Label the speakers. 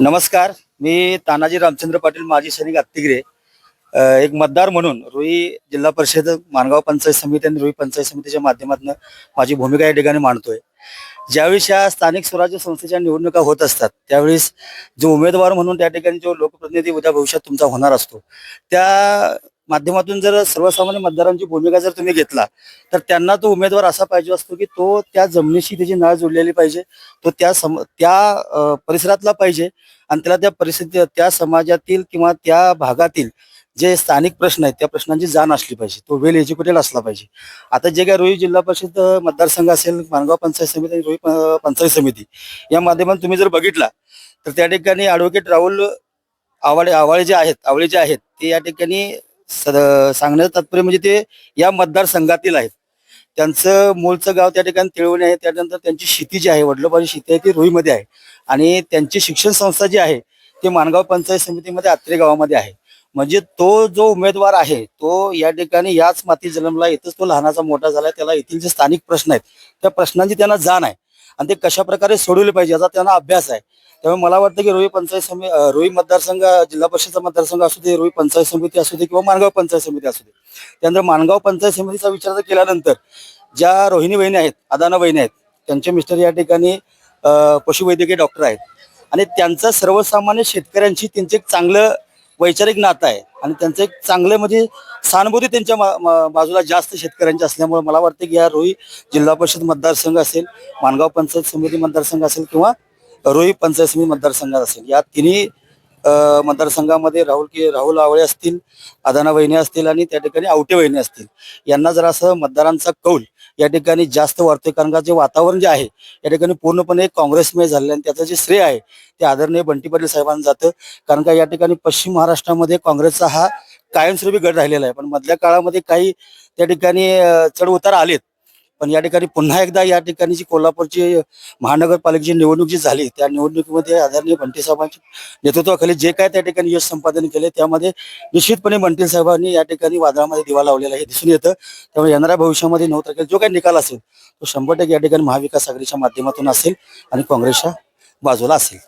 Speaker 1: नमस्कार मी तानाजी रामचंद्र पाटील माजी सैनिक अत्तिगिरे एक मतदार म्हणून रुई जिल्हा परिषद मानगाव पंचायत समिती आणि रुई पंचायत समितीच्या माध्यमातून माझी भूमिका या ठिकाणी मांडतोय. ज्यावेळेस या स्थानिक स्वराज्य संस्थेच्या निवडणुका होत असतात त्यावेळेस जो उमेदवार म्हणून त्या ठिकाणी जो लोकप्रतिनिधी उद्या भविष्यात तुमचा होणार असतो त्या माध्यमातून जर सर्वसामान्य मतदारांची भूमिका जर तुम्ही घेतला तर त्यांना तो उमेदवार असा पाहिजे असतो की तो त्या जमिनीशी त्याची नाळ जोडलेली पाहिजे तो त्या सम त्या परिसरातला पाहिजे आणि त्याला त्या परिस्थिती त्या समाजातील किंवा त्या भागातील जे स्थानिक प्रश्न आहेत त्या प्रश्नांची जाण असली पाहिजे. तो वेल एज्युकेटेड असला पाहिजे. आता जे काय रोही जिल्हा परिषद मतदारसंघ असेल मानगाव पंचायत समिती आणि रोही पंचायत समिती या माध्यमातून तुम्ही जर बघितला तर त्या ठिकाणी ॲडव्होकेट राहुल आवाळे आवाळे जे आहेत आवळे जे आहेत ते या ठिकाणी सद- सांगण्याचं तात्पर्य म्हणजे ते या मतदारसंघातील आहेत. त्यांचं मूळचं गाव त्या ठिकाणी तिळवणी आहे. त्यानंतर त्यांची शेती जी आहे वडलोबाची शेती आहे ती रुईमध्ये आहे. आणि त्यांची शिक्षण संस्था जी आहे ते माणगाव पंचायत समितीमध्ये आत्रे गावामध्ये आहे. म्हणजे तो जो उमेदवार आहे तो या ठिकाणी याच माती जन्मला इथंच तो लहानाचा मोठा झाला त्याला येथील जे स्थानिक प्रश्न आहेत त्या प्रश्नांची त्यांना जाण आहे. आणि ते कशा प्रकारे सोडवले पाहिजे याचा त्यांना अभ्यास आहे. त्यामुळे मला वाटतं की रोही पंचायत समिती रोही मतदारसंघ जिल्हा परिषदचा मतदारसंघ असू दे रोही पंचायत समिती असू दे किंवा माणगाव पंचायत समिती असू दे. त्यानंतर माणगाव पंचायत समितीचा विचार केल्यानंतर ज्या रोहिणी वहिनी आहेत अदाना वहिनी आहेत त्यांचे मिस्टर या ठिकाणी पशुवैद्यकीय डॉक्टर आहेत. आणि त्यांचं सर्वसामान्य शेतकऱ्यांशी त्यांचे एक चांगलं वैचारिक नातं आहे. आणि त्यांचं एक चांगलं म्हणजे सहानुभूती त्यांच्या मा- बाजूला जास्त शेतकऱ्यांची असल्यामुळे मला वाटतं की या रोही जिल्हा परिषद मतदारसंघ असेल माणगाव पंचायत समिती मतदारसंघ असेल किंवा रोही पंचायत समिती मतदारसंघात असेल. या तिन्ही मतदारसंघामध्ये राहुल की राहुल आवळे असतील अदाना वहिनी असतील आणि त्या ठिकाणी आवटे वहिनी असतील. यांना जर असं मतदारांचा कौल या ठिकाणी जास्त वाढतोय. कारण का जे वातावरण जे आहे या ठिकाणी पूर्णपणे काँग्रेसमय झालेलं आणि त्याचं जे श्रेय आहे ते आदरणीय बंटी पाटील साहेबांना जातं. कारण का या ठिकाणी पश्चिम महाराष्ट्रामध्ये काँग्रेसचा हा कायमस्वरूपी गट राहिलेला आहे. पण मधल्या काळामध्ये काही त्या ठिकाणी चढउतार चढ उतार आलेत. पण या ठिकाणी पुन्हा एकदा या ठिकाणी जी कोल्हापूरची महानगरपालिकेची निवडणूक जी झाली त्या निवडणुकीमध्ये आदरणीय बंटी साहेबांच्या नेतृत्वाखाली जे काय त्या ठिकाणी यश संपादन केले त्यामध्ये निश्चितपणे बंटी साहेबांनी या ठिकाणी वादळामध्ये दिवा लावलेला हे दिसून येतं. त्यामुळे येणाऱ्या भविष्यामध्ये नऊ तारखेला जो काही निकाल असेल तो शंभर टक्के या ठिकाणी महाविकास आघाडीच्या माध्यमातून असेल आणि काँग्रेसच्या बाजूला असेल.